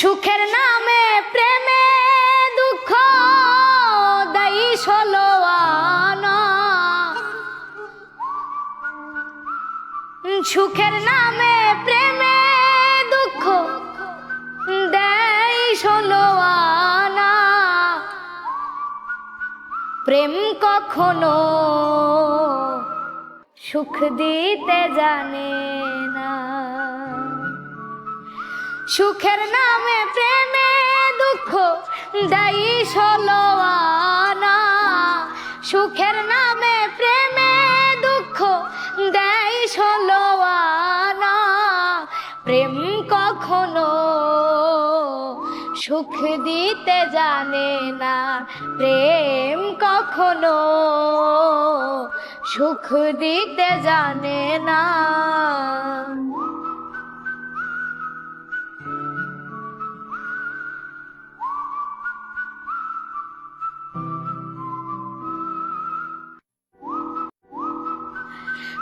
সুখের নামে, প্রেমে দুঃখ দায়ী ষোলো সুখের নামে, প্রেমে দুঃখ দেয় ষোলো আনা। প্রেম কখনো সুখ দিতে জানে না। সুখের নামে প্রেমে দুঃখ, দায়ী ষোলো আনা। সুখের নামে প্রেমে দুঃখ, দেয় ষোলো আনা। প্রেম কখনো সুখ দিতে জানে না, প্রেম কখনো সুখ দিতে জানে না।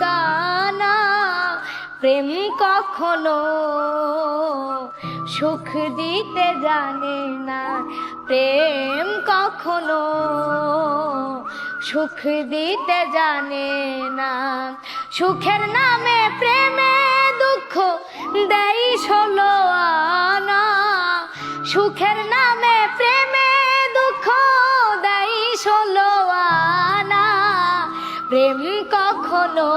ঠিকানা প্রেম কখনো সুখ দিতে জানে না। প্রেম কখনো সুখ দিতে জানে না। সুখের নামে প্রেমে দুঃখ দেই ষোলো